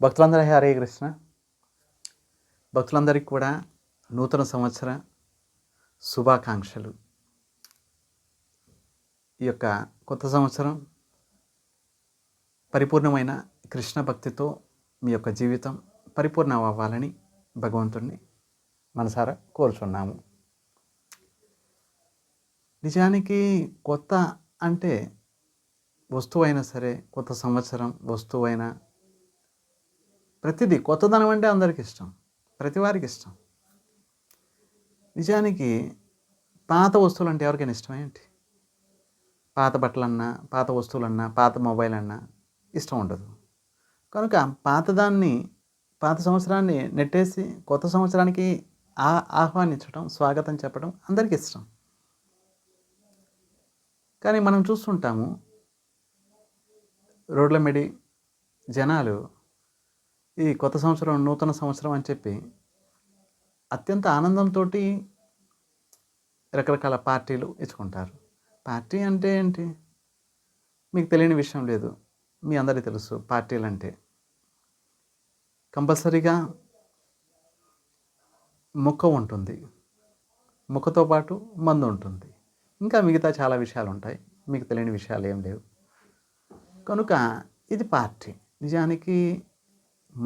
భక్తులందరూ హరే కృష్ణ. భక్తులందరికీ కూడా నూతన సంవత్సర శుభాకాంక్షలు. ఈ యొక్క కొత్త సంవత్సరం పరిపూర్ణమైన కృష్ణ భక్తితో మీ యొక్క జీవితం పరిపూర్ణం అవ్వాలని భగవంతుణ్ణి మనసారా కోరుచున్నాము. నిజానికి కొత్త అంటే వస్తువు అయినా సరే కొత్త సంవత్సరం వస్తువైనా ప్రతిదీ కొత్తదనం అంటే అందరికి ఇష్టం. ప్రతి వారికి ఇష్టం. నిజానికి పాత వస్తువులు అంటే ఎవరికైనా ఇష్టమే ఏంటి? పాత బట్టలన్నా పాత వస్తువులన్నా పాత మొబైల్ అన్నా ఇష్టం ఉండదు. కనుక పాతదాన్ని పాత సంవత్సరాన్ని నెట్టేసి కొత్త సంవత్సరానికి ఆ ఆహ్వానించడం స్వాగతం చెప్పడం అందరికీ ఇష్టం. కానీ మనం చూస్తుంటాము రోడ్ల మెడి జనాలు ఈ కొత్త సంవత్సరం నూతన సంవత్సరం అని చెప్పి అత్యంత ఆనందంతో రకరకాల పార్టీలు ఇచ్చుకుంటారు. పార్టీ అంటే ఏంటి? మీకు తెలియని విషయం లేదు. మీ అందరికీ తెలుసు పార్టీలు అంటే కంపల్సరీగా ముక్క ఉంటుంది. ముక్కతో పాటు మందు ఉంటుంది. ఇంకా మిగతా చాలా విషయాలు ఉంటాయి. మీకు తెలియని విషయాలు ఏం లేవు. కనుక ఇది పార్టీ. నిజానికి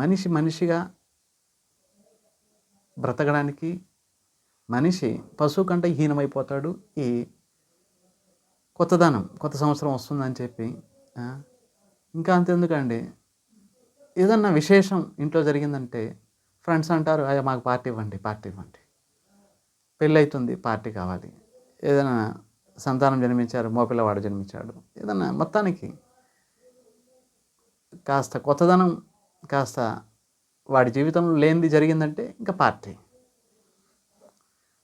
మనిషి మనిషిగా బ్రతకడానికి మనిషి పశువు కంటే హీనమైపోతాడు. ఈ కొత్తదనం కొత్త సంవత్సరం వస్తుందని చెప్పి ఇంకా అంతెందుకండి ఏదన్నా విశేషం ఇంట్లో జరిగిందంటే ఫ్రెండ్స్ అంటారు అయ్యా మాకు పార్టీ ఇవ్వండి పార్టీ ఇవ్వండి. పెళ్ళి అవుతుంది పార్టీ కావాలి. ఏదైనా సంతానం జన్మించారు మోపిల్లవాడు జన్మించాడు ఏదన్నా మొత్తానికి కాస్త కొత్తదనం కాస్త వాడి జీవితంలో లేనిది జరిగిందంటే ఇంకా పార్టీ.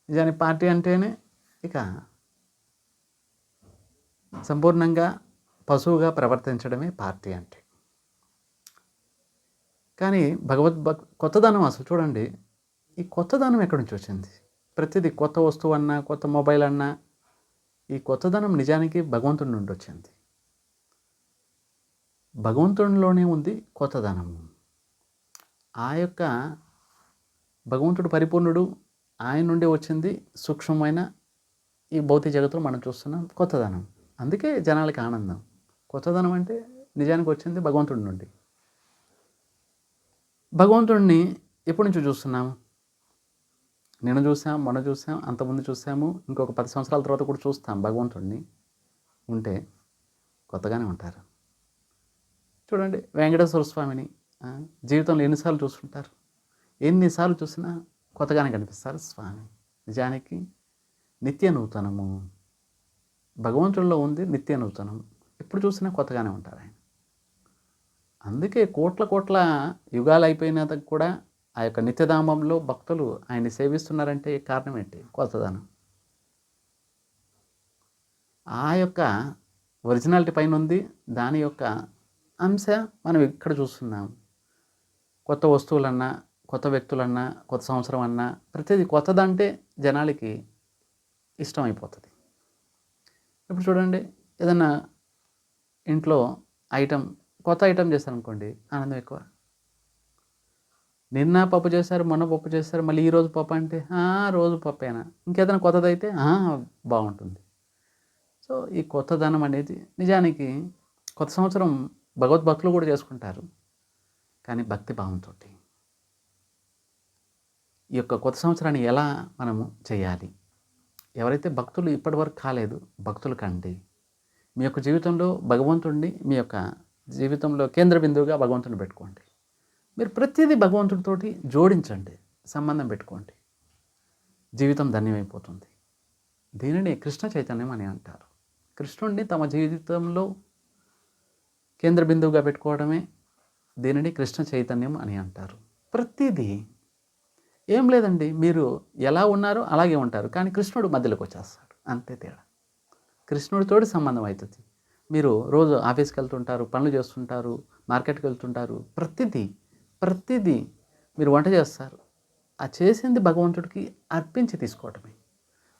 నిజానికి పార్టీ అంటేనే ఇక సంపూర్ణంగా పశువుగా ప్రవర్తించడమే పార్టీ అంటే. కానీ భగవద్ కొత్తదనం అసలు చూడండి ఈ కొత్తదనం ఎక్కడి నుంచి వచ్చింది? ప్రతిదీ కొత్త వస్తువు అన్నా కొత్త మొబైల్ అన్నా ఈ కొత్తదనం నిజానికి భగవంతుడి నుండి వచ్చింది. భగవంతుడిలోనే ఉంది కొత్తదనం ఆ యొక్క భగవంతుడు పరిపూర్ణుడు ఆయన నుండి వచ్చింది సూక్ష్మమైన ఈ భౌతిక జగత్తులో మనం చూస్తున్నాం కొత్తదనం. అందుకే జనాలకి ఆనందం. కొత్తదనం అంటే నిజానికి వచ్చింది భగవంతుడి నుండి. భగవంతుడిని ఎప్పటి నుంచి చూస్తున్నాము నిన్న చూసాం మొన్న చూసాం అంతకుముందు చూసాము ఇంకొక పది సంవత్సరాల తర్వాత కూడా చూస్తాం భగవంతుడిని. ఉంటే కొత్తగానే ఉంటారు. చూడండి వెంకటేశ్వర స్వామిని. జీవితంలో ఎన్నిసార్లు చూస్తుంటారు? ఎన్నిసార్లు చూసినా కొత్తగానే కనిపిస్తారు? స్వామి నిజానికి నిత్య నూతనము. భగవంతుడిలో ఉంది నిత్య నూతనము. ఎప్పుడు చూసినా కొత్తగానే ఉంటారు ఆయన. అందుకే కోట్ల కోట్ల యుగాలు అయిపోయినాక కూడా ఆ యొక్క నిత్యధామంలో భక్తులు ఆయన్ని సేవిస్తున్నారంటే కారణం ఏంటి? కొత్తదనం. ఆ యొక్క ఒరిజినాలిటీ పైన ఉంది దాని యొక్క అంశ మనం ఇక్కడ చూస్తున్నాం. కొత్త వస్తువులన్నా కొత్త వ్యక్తులన్నా కొత్త సంవత్సరం అన్నా ప్రతిదీ కొత్తదంటే జనాలకి ఇష్టం అయిపోతుంది ఇప్పుడు చూడండి ఏదన్నా ఇంట్లో ఐటెం కొత్త ఐటెం చేశారనుకోండి ఆనందం ఎక్కువ. నిన్న పప్పు చేశారు మొన్న పప్పు చేశారు మళ్ళీ ఈ రోజు పప్పు అంటే రోజు పప్పేనా? ఇంకేదైనా కొత్తది అయితే బాగుంటుంది. సో ఈ కొత్తదనం అనేది నిజానికి కొత్త సంవత్సరం భగవద్భక్తులు కూడా చేసుకుంటారు. కానీ భక్తి భావంతో ఈ యొక్క కొత్త సంవత్సరాన్ని ఎలా మనము చేయాలి? ఎవరైతే భక్తులు ఇప్పటివరకు కాలేదు భక్తులు కండి. మీ యొక్క జీవితంలో భగవంతుడిని మీ యొక్క జీవితంలో కేంద్ర బిందువుగా భగవంతుని పెట్టుకోండి. మీరు ప్రతిదీ భగవంతుడితోటి జోడించండి సంబంధం పెట్టుకోండి. జీవితం ధన్యమైపోతుంది. దీనిని కృష్ణ చైతన్యం అని అంటారు. కృష్ణుడిని తమ జీవితంలో కేంద్ర బిందువుగా పెట్టుకోవడమే దీనిని కృష్ణ చైతన్యం అని అంటారు. ప్రతిదీ ఏం లేదండి మీరు ఎలా ఉన్నారో అలాగే ఉంటారు కానీ కృష్ణుడు మధ్యలోకి వచ్చేస్తాడు అంతే తేడా. కృష్ణుడితోటి సంబంధం అవుతుంది. మీరు రోజు ఆఫీస్కి వెళ్తుంటారు పనులు చేస్తుంటారు మార్కెట్కి వెళ్తుంటారు ప్రతిదీ ప్రతిదీ మీరు వంట చేస్తారు. ఆ చేసింది భగవంతుడికి అర్పించి తీసుకోవటమే.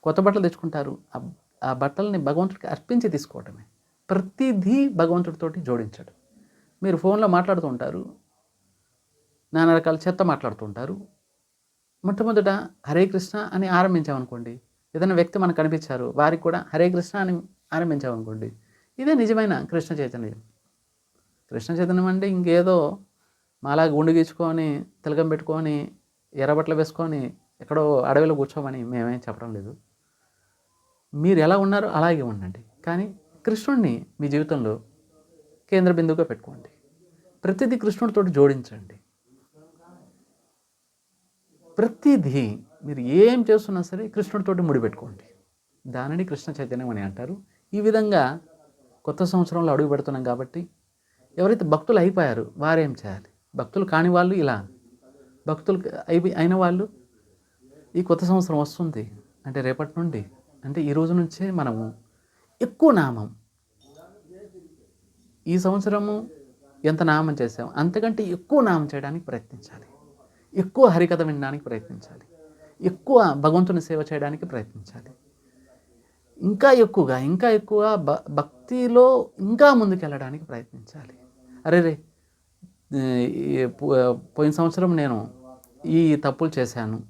కొత్త బట్టలు తెచ్చుకుంటారు ఆ- ఆ బట్టల్ని భగవంతుడికి అర్పించి తీసుకోవటమే. ప్రతిదీ భగవంతుడితోటి జోడించడం. మీరు ఫోన్లో మాట్లాడుతూ ఉంటారు. నానా రకాల చెత్త మాట్లాడుతుంటారు మొట్టమొదట హరే కృష్ణ అని ఆరంభించామనుకోండి. ఏదైనా వ్యక్తి మనకు కనిపించారు వారికి కూడా హరే కృష్ణ అని ఆరంభించామనుకోండి. ఇదే నిజమైన కృష్ణ చైతన్యం. కృష్ణ చైతన్యం అంటే ఇంకేదో మాలా గుండు గీచుకొని తిలకం పెట్టుకొని ఎర్రబట్టలు వేసుకొని ఎక్కడో అడవిలో కూర్చోమని మేమేం చెప్పడం లేదు. మీరు ఎలా ఉన్నారో అలాగే ఉండండి. కానీ కృష్ణుడిని మీ జీవితంలో కేంద్ర బిందువుగా పెట్టుకోండి. ప్రతిదీ కృష్ణుడితో జోడించండి. ప్రతిదీ మీరు ఏం చేస్తున్నా సరే కృష్ణుడితోటి ముడిపెట్టుకోండి దానిని కృష్ణ చైతన్యం అని అంటారు. ఈ విధంగా కొత్త సంవత్సరంలో అడుగు పెడుతున్నాం కాబట్టి ఎవరైతే భక్తులు అయిపోయారు వారేం చేయాలి? భక్తులు కాని వాళ్ళు ఇలా. భక్తులు అయిపోయి అయిన వాళ్ళు ఈ కొత్త సంవత్సరం వస్తుంది. అంటే రేపటి నుండి అంటే ఈ రోజు నుంచే మనము ఎక్కువ నామం ఈ సంవత్సరము ఎంత నామం చేసాము అంతకంటే ఎక్కువ నామం చేయడానికి ప్రయత్నించాలి. ఎక్కువ హరికథ వినడానికి ప్రయత్నించాలి. ఎక్కువ భగవంతుని సేవ చేయడానికి ప్రయత్నించాలి. ఇంకా ఎక్కువగా ఇంకా ఎక్కువ భ భక్తిలో ఇంకా ముందుకెళ్ళడానికి ప్రయత్నించాలి. అరే రే పో- పోయిన సంవత్సరం నేను ఈ తప్పులు చేశాను.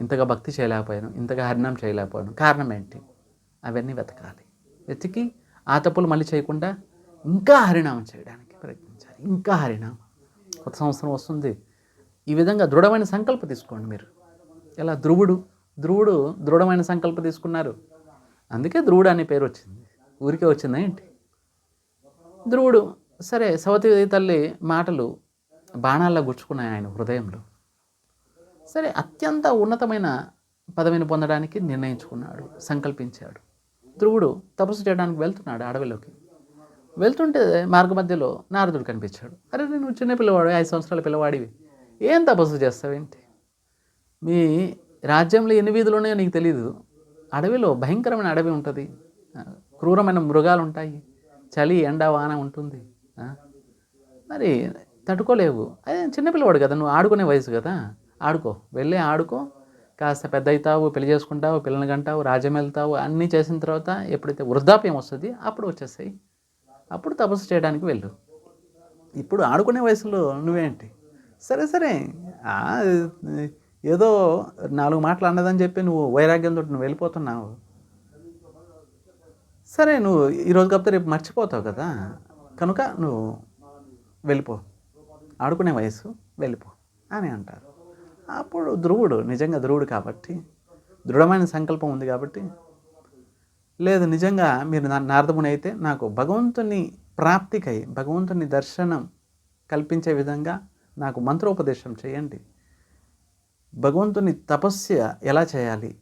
ఇంతగా భక్తి చేయలేకపోయాను ఇంతగా హరినాం చేయలేకపోయాను. కారణం ఏంటి? అవన్నీ వెతకాలి. వెతికి ఆ తప్పులు మళ్ళీ చేయకుండా ఇంకా హరినామం చేయడానికి ప్రయత్నించాలి. ఇంకా హరినామం. కొత్త సంవత్సరం వస్తుంది. ఈ విధంగా దృఢమైన సంకల్ప తీసుకోండి మీరు. ఎలా? ధ్రువుడు. ధ్రువుడు దృఢమైన సంకల్ప తీసుకున్నారు. అందుకే ధ్రువుడు అనే పేరు వచ్చింది. ఊరికే వచ్చిందా ఏంటి? ధ్రువుడు. సరే సవతి తల్లి మాటలు బాణాల్లో గుచ్చుకున్నాయి ఆయన హృదయంలో. సరే అత్యంత ఉన్నతమైన పదవిని పొందడానికి నిర్ణయించుకున్నాడు సంకల్పించాడు. ధ్రువుడు తపస్సు చేయడానికి వెళ్తున్నాడు అడవిలోకి. వెళ్తుంటే మార్గ మధ్యలో నారదుడు కనిపించాడు. అరే నేను చిన్న పిల్లవాడు ఐదు సంవత్సరాల పిల్లవాడివి. ఏం తపస్సు చేస్తావేంటి? మీ రాజ్యంలో ఎన్ని వీధులు ఉన్నాయో నీకు తెలియదు అడవిలో భయంకరమైన అడవి ఉంటుంది. క్రూరమైన మృగాలు ఉంటాయి చలి ఎండ వాన ఉంటుంది. మరి తట్టుకోలేవు. అదే చిన్నపిల్లవాడు కదా నువ్వు ఆడుకునే వయసు కదా. ఆడుకో వెళ్ళి ఆడుకో. కాస్త పెద్ద అవుతావు పెళ్ళి చేసుకుంటావు పిల్లల్ని కంటావు రాజ్యం వెళ్తావు అన్నీ చేసిన తర్వాత ఎప్పుడైతే వృద్ధాప్యం వస్తుంది అప్పుడు వచ్చేసాయి. అప్పుడు తపస్సు చేయడానికి వెళ్ళు. ఇప్పుడు ఆడుకునే వయసులో నువ్వేంటి? సరే సరే. ఏదో నాలుగు మాటలు అన్నదని చెప్పి నువ్వు వైరాగ్యంతో నువ్వు వెళ్ళిపోతున్నావు. సరే నువ్వు ఈరోజు కాకపోతే రేపు మర్చిపోతావు కదా. కనుక నువ్వు వెళ్ళిపో. ఆడుకునే వయసు వెళ్ళిపో అని అంటారు. అప్పుడు ధ్రువుడు నిజంగా ధ్రువుడు కాబట్టి దృఢమైన సంకల్పం ఉంది కాబట్టి లేదు నిజంగా మీరు నా నారదముని అయితే నాకు భగవంతుని ప్రాప్తికై భగవంతుని దర్శనం కల్పించే విధంగా నాకు మంత్రోపదేశం చేయండి. భగవంతుని తపస్య ఎలా చేయాలి?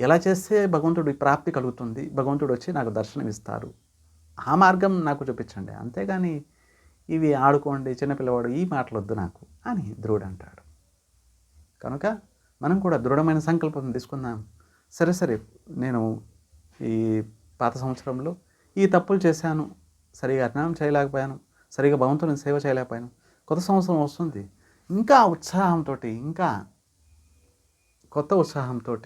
ఎలా చేస్తే భగవంతుడి ప్రాప్తి కలుగుతుంది? భగవంతుడు వచ్చి నాకు దర్శనం ఇస్తారు ఆ మార్గం నాకు చూపించండి. అంతేగాని ఇవి ఆడుకోండి చిన్నపిల్లవాడు ఈ మాటలు వద్దు నాకు అని ధ్రువుడు అంటాడు. కనుక మనం కూడా దృఢమైన సంకల్పం తీసుకుందాం. సరే సరే నేను ఈ పాత సంవత్సరంలో ఈ తప్పులు చేశాను సరిగా అర్ణం చేయలేకపోయాను సరిగా భగవంతుని సేవ చేయలేకపోయాను. కొత్త సంవత్సరం వస్తుంది. ఇంకా ఉత్సాహంతో ఇంకా కొత్త ఉత్సాహంతో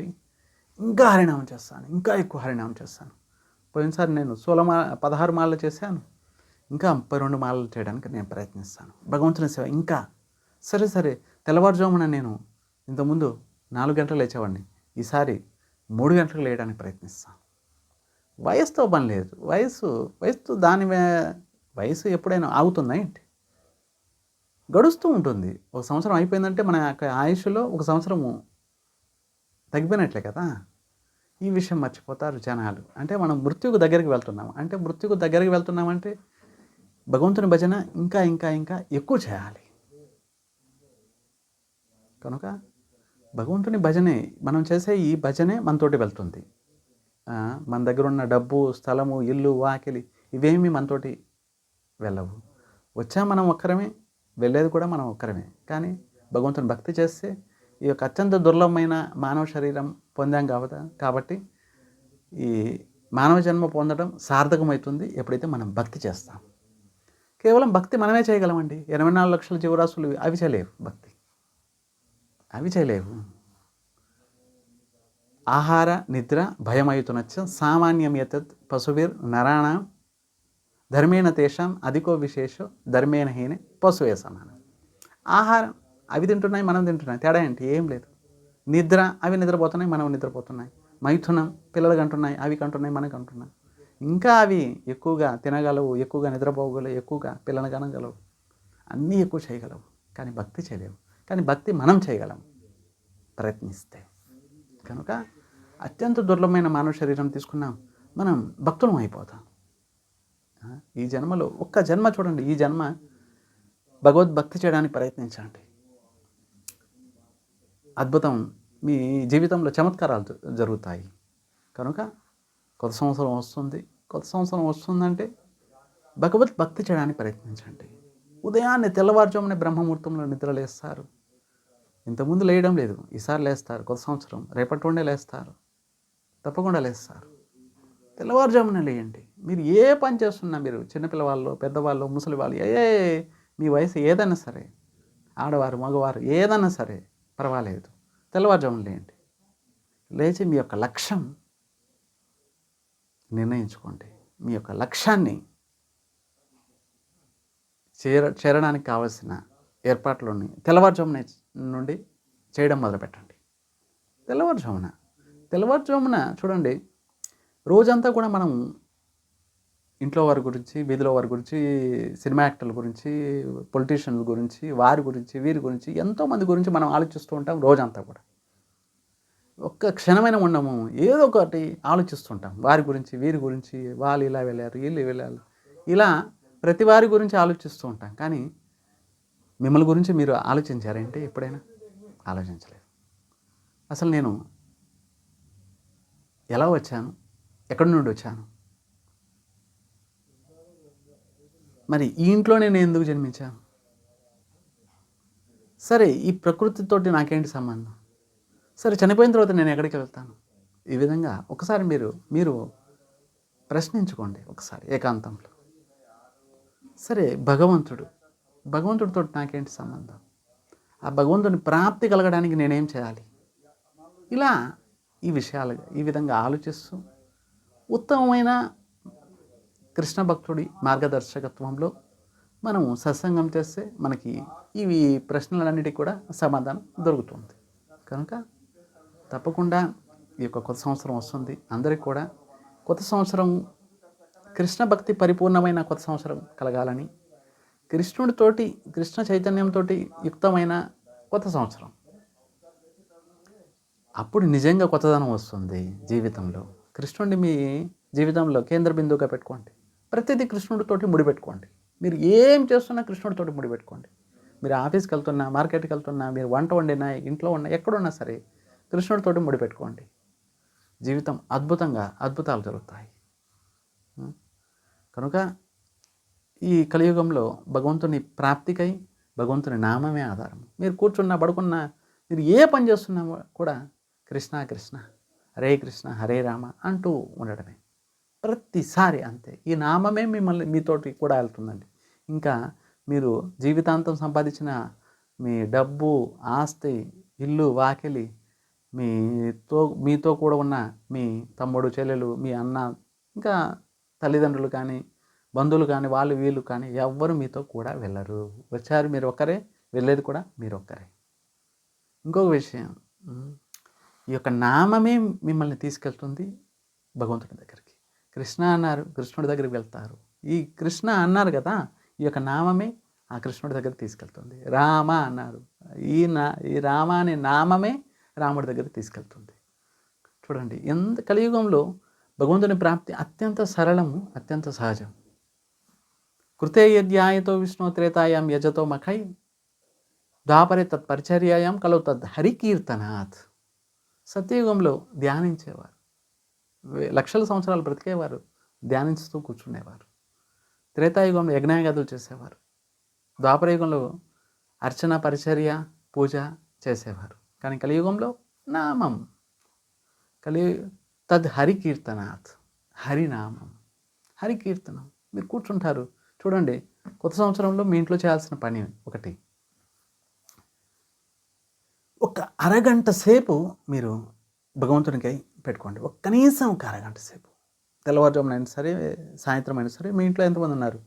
ఇంకా హరినామం చేస్తాను ఇంకా ఎక్కువ హరినామం చేస్తాను. పోయినసారి నేను సోల మా పదహారు మాలలు చేశాను. ఇంకా ముప్పై రెండు మాలలు చేయడానికి నేను ప్రయత్నిస్తాను. భగవంతుని సేవ ఇంకా సరే సరే తెల్లవారుజామున నేను ఇంతకుముందు నాలుగు గంటలు లేచేవాడిని. ఈసారి మూడు గంటలకు లేయడానికి ప్రయత్నిస్తాను. వయసుతో పని లేదు. వయసు వయసుతో దాని వయసు ఎప్పుడైనా ఆగుతుందా ఏంటి? గడుస్తూ ఉంటుంది. ఒక సంవత్సరం అయిపోయిందంటే మన యొక్క ఆయుష్లో ఒక సంవత్సరము తగ్గిపోయినట్లే కదా? ఈ విషయం మర్చిపోతారు జనాలు. అంటే మనం మృత్యుకు దగ్గరికి వెళ్తున్నాం. అంటే మృత్యుకు దగ్గరికి వెళ్తున్నామంటే భగవంతుని భజన ఇంకా ఇంకా ఇంకా ఎక్కువ చేయాలి. కనుక భగవంతుని భజనే మనం చేసే ఈ భజనే మనతోటి వెళ్తుంది. మన దగ్గర ఉన్న డబ్బు స్థలము ఇల్లు వాకిలి ఇవేమి మనతోటి వెళ్ళవు. వచ్చా మనం ఒక్కరమే వెళ్ళేది కూడా మనం ఒక్కరమే. కానీ భగవంతుని భక్తి చేస్తే ఈ యొక్క అత్యంత దుర్లభమైన మానవ శరీరం పొందాం కాబట్టి కాబట్టి ఈ మానవ జన్మ పొందడం సార్థకమవుతుంది ఎప్పుడైతే మనం భక్తి చేస్తాం. కేవలం భక్తి మనమే చేయగలమండి. ఎనభై నాలుగు లక్షల జీవరాశులు అవి చేయలేవు భక్తి. అవి చేయలేవు. ఆహార నిద్ర భయమయుతునచ్చ సామాన్యం ఎతత్ పశువిర్ నరాణం ధర్మేణ తేషాం అధికో విశేషో ధర్మేణ హీనే పశువే సమానం. ఆహారం అవి తింటున్నాయి మనం తింటున్నాయి తేడా ఏంటి? ఏం లేదు. నిద్ర అవి నిద్రపోతున్నాయి మనం నిద్రపోతున్నాయి. మైథునం పిల్లలు కంటున్నాయి అవి కంటున్నాయి మనకు కంటున్నాయి. ఇంకా అవి ఎక్కువగా తినగలవు ఎక్కువగా నిద్రపోగలవు ఎక్కువగా పిల్లలు కనగలవు. అన్నీ ఎక్కువ చేయగలవు. కానీ భక్తి చేయలేవు. కానీ భక్తి మనం చేయగలం. ప్రయత్నిస్తే. కనుక అత్యంత దుర్లభమైన మానవ శరీరం తీసుకున్నాం మనం భక్తులం అయిపోతాం. ఈ జన్మలో ఒక్క జన్మ చూడండి ఈ జన్మ భగవద్భక్తి చేయడానికి ప్రయత్నించండి. అద్భుతం మీ జీవితంలో చమత్కారాలు జ- జరుగుతాయి. కనుక కొత్త సంవత్సరం వస్తుంది కొత్త సంవత్సరం వస్తుందంటే భగవద్భక్తి చేయడానికి ప్రయత్నించండి. ఉదయాన్నే తెల్లవారుజామునే బ్రహ్మముహూర్తంలో నిద్రలేస్తారు. ఇంతకుముందు లేయడం లేదు. ఈసారి లేస్తారు. కొత్త సంవత్సరం. రేపటి నుండే లేస్తారు. తప్పకుండా లేస్తారు. తెల్లవారుజామున లేయండి. మీరు ఏ పని చేస్తున్నా మీరు చిన్నపిల్లవాళ్ళు పెద్దవాళ్ళు ముసలి వాళ్ళు ఏ మీ వయసు ఏదైనా సరే ఆడవారు మగవారు ఏదైనా సరే పర్వాలేదు. తెల్లవారుజామున లేయండి. లేచి మీ యొక్క లక్ష్యం నిర్ణయించుకోండి. మీ యొక్క లక్ష్యాన్ని చేర చేరడానికి కావలసిన ఏర్పాట్లని తెల్లవారుజామున నుండి చేయడం మొదలుపెట్టండి. తెల్లవారుజామున తెల్లవారుజామున చూడండి రోజంతా కూడా మనం ఇంట్లో వారి గురించి వీధిలో వారి గురించి సినిమా యాక్టర్ల గురించి పొలిటీషియన్ల గురించి వారి గురించి వీరి గురించి ఎంతోమంది గురించి మనం ఆలోచిస్తూ ఉంటాం రోజంతా కూడా. ఒక్క క్షణమైన ఉండము ఏదో ఒకటి ఆలోచిస్తుంటాం వారి గురించి వీరి గురించి వాళ్ళు ఇలా వెళ్ళారు వీళ్ళు వెళ్ళారు. ఇలా ప్రతి వారి గురించి ఆలోచిస్తూ ఉంటాం. కానీ మిమ్మల్ని గురించి మీరు ఆలోచించారంటే ఎప్పుడైనా? ఆలోచించలేదు. అసలు నేను ఎలా వచ్చాను? ఎక్కడి నుండి వచ్చాను? మరి ఈ ఇంట్లో నేను ఎందుకు జన్మించాను? సరే ఈ ప్రకృతితోటి నాకేంటి సంబంధం? సరే చనిపోయిన తర్వాత నేను ఎక్కడికి వెళ్తాను? ఈ విధంగా ఒకసారి మీరు మీరు ప్రశ్నించుకోండి ఒకసారి ఏకాంతంలో. సరే భగవంతుడు భగవంతుడితో నాకేంటి సంబంధం? ఆ భగవంతుని ప్రాప్తి కలగడానికి నేనేం చేయాలి? ఇలా ఈ విషయాలు ఈ విధంగా ఆలోచిస్తూ ఉత్తమమైన కృష్ణ భక్తుడి మార్గదర్శకత్వంలో మనం సత్సంగం చేస్తే మనకి ఇవి ప్రశ్నలన్నిటికీ కూడా సమాధానం దొరుకుతుంది. కనుక తప్పకుండా ఈ యొక్క కొత్త సంవత్సరం వస్తుంది. అందరికీ కూడా కొత్త సంవత్సరం కృష్ణ భక్తి పరిపూర్ణమైన కొత్త సంవత్సరం కలగాలని కృష్ణుడితోటి కృష్ణ చైతన్యంతో యుక్తమైన కొత్త సంవత్సరం. అప్పుడు నిజంగా కొత్తదనం వస్తుంది జీవితంలో. కృష్ణుడిని మీ జీవితంలో కేంద్ర బిందువుగా పెట్టుకోండి. ప్రతిదీ కృష్ణుడితోటి ముడిపెట్టుకోండి. మీరు ఏం చేస్తున్నా కృష్ణుడితోటి ముడిపెట్టుకోండి. మీరు ఆఫీస్కి వెళ్తున్నా మార్కెట్కి వెళ్తున్నా మీరు వంట వండినా ఇంట్లో ఉన్నా ఎక్కడున్నా సరే కృష్ణుడితోటి ముడిపెట్టుకోండి. జీవితం అద్భుతంగా అద్భుతాలు జరుగుతాయి. కనుక ఈ కలియుగంలో భగవంతుని ప్రాప్తికై భగవంతుని నామమే ఆధారం. మీరు కూర్చున్నా పడుకున్నా మీరు ఏ పని చేస్తున్నా కూడా కృష్ణ కృష్ణ హరే కృష్ణ హరే రామ అంటూ ఉండడమే. ప్రతిసారి అంతే. ఈ నామమే మిమ్మల్ని మీతోటి కూడా వెళ్తుందండి. ఇంకా మీరు జీవితాంతం సంపాదించిన మీ డబ్బు ఆస్తి ఇల్లు వాకిలి మీతో మీతో కూడా ఉన్న మీ తమ్ముడు చెల్లెలు మీ అన్న ఇంకా తల్లిదండ్రులు కానీ బంధువులు కానీ వాళ్ళు వీళ్ళు కానీ ఎవ్వరు మీతో కూడా వెళ్ళరు. వచ్చారు మీరు ఒక్కరే వెళ్ళేది కూడా మీరు ఒక్కరే. ఇంకొక విషయం ఈ యొక్క నామమే మిమ్మల్ని తీసుకెళ్తుంది భగవంతుడి దగ్గరికి. కృష్ణ అన్నారు కృష్ణుడి దగ్గరికి వెళ్తారు. ఈ కృష్ణ అన్నారు కదా ఈ యొక్క నామమే ఆ కృష్ణుడి దగ్గరికి తీసుకెళ్తుంది. రామ అన్నారు. ఈ నా ఈ రామ అనే నామమే రాముడి దగ్గరికి తీసుకెళ్తుంది. చూడండి ఎంత కలియుగంలో భగవంతుని ప్రాప్తి అత్యంత సరళము అత్యంత సహజం కృతే యజ్ఞాయతో విష్ణు త్రేతాయాం యజతో మఖై ద్వాపరే తత్పరిచర్యాయాం కలవు తద్ హరికీర్తనాథ్ సత్యయుగంలో ధ్యానించేవారు. లక్షల సంవత్సరాలు బ్రతికేవారు ధ్యానించుతూ కూర్చునేవారు. త్రేతాయుగంలో యజ్ఞాగతులు చేసేవారు. ద్వాపరయుగంలో అర్చన పరిచర్య పూజ చేసేవారు. కానీ కలియుగంలో నామం. కలి తద్ హరికీర్తనాథ్ హరినామం. హరికీర్తనం. మీరు కూర్చుంటారు చూడండి కొత్త సంవత్సరంలో మీ ఇంట్లో చేయాల్సిన పని ఒకటి. ఒక అరగంట సేపు మీరు భగవంతునికై పెట్టుకోండి. ఒక కనీసం ఒక అరగంట సేపు. తెల్లవారుజామున అయినా సరే సాయంత్రం అయినా సరే మీ ఇంట్లో ఎంతమంది ఉన్నారు?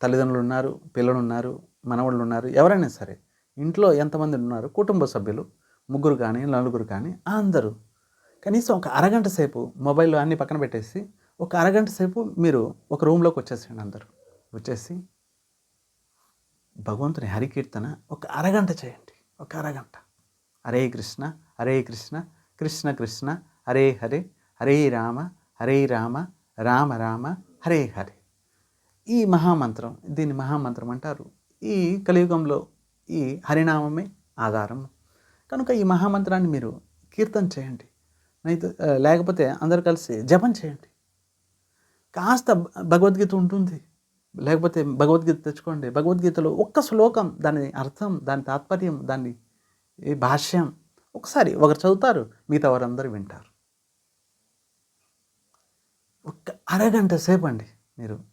తల్లిదండ్రులు ఉన్నారు పిల్లలు ఉన్నారు మనవాళ్ళు ఉన్నారు ఎవరైనా సరే ఇంట్లో ఎంతమంది ఉన్నారు? కుటుంబ సభ్యులు ముగ్గురు కానీ నలుగురు కానీ అందరూ కనీసం ఒక అరగంట సేపు మొబైల్లో అన్ని పక్కన పెట్టేసి ఒక అరగంట సేపు మీరు ఒక రూమ్లోకి వచ్చేసేయండి అందరూ. వచ్చేసి భగవంతుని హరికీర్తన ఒక అరగంట చేయండి. ఒక అరగంట. హరే కృష్ణ హరే కృష్ణ కృష్ణ కృష్ణ హరే హరే హరే రామ హరే రామ రామ రామ హరే హరే. ఈ మహామంత్రం దీన్ని మహామంత్రం అంటారు. ఈ కలియుగంలో ఈ హరినామమే ఆధారం. కనుక ఈ మహామంత్రాన్ని మీరు కీర్తన చేయండి. నైతే లేకపోతే అందరు కలిసి జపం చేయండి. కాస్త భ- భగవద్గీత ఉంటుంది. లేకపోతే భగవద్గీత తెచ్చుకోండి. భగవద్గీతలో ఒక్క శ్లోకం దాని అర్థం దాని తాత్పర్యం దాని ఈ భాష్యం ఒకసారి ఒకరు చదువుతారు మిగతా వారందరూ వింటారు. ఒక్క అరగంట సేపు అండి మీరు.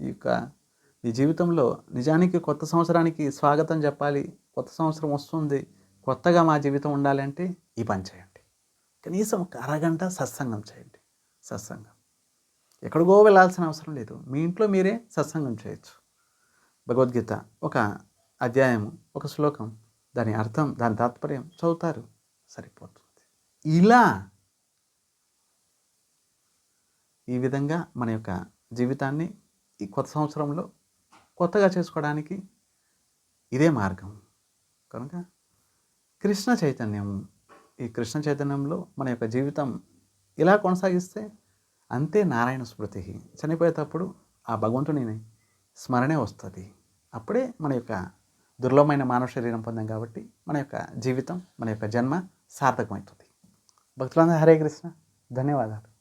ఈ యొక్క మీ జీవితంలో నిజానికి కొత్త సంవత్సరానికి స్వాగతం చెప్పాలి కొత్త సంవత్సరం వస్తుంది కొత్తగా మా జీవితం ఉండాలంటే ఈ పని చేయండి. కనీసం ఒక అరగంట సత్సంగం చేయండి. సత్సంగం. ఎక్కడికో వెళ్ళాల్సిన అవసరం లేదు. మీ ఇంట్లో మీరే సత్సంగం చేయొచ్చు. భగవద్గీత ఒక అధ్యాయము ఒక శ్లోకం. దాని అర్థం దాని తాత్పర్యం చదువుతారు. సరిపోతుంది. ఇలా ఈ విధంగా మన యొక్క జీవితాన్ని ఈ కొత్త సంవత్సరంలో కొత్తగా చేసుకోవడానికి ఇదే మార్గం. కనుక కృష్ణ చైతన్యం ఈ కృష్ణ చైతన్యంలో మన యొక్క జీవితం ఇలా కొనసాగిస్తే అంతే నారాయణ స్మృతి. చనిపోయేటప్పుడు ఆ భగవంతుని స్మరణే వస్తుంది. అప్పుడే మన యొక్క దుర్లభమైన మానవ శరీరం పొందాం కాబట్టి మన యొక్క జీవితం మన యొక్క జన్మ సార్థకమవుతుంది. భక్తులందరూ హరే కృష్ణ. ధన్యవాదాలు.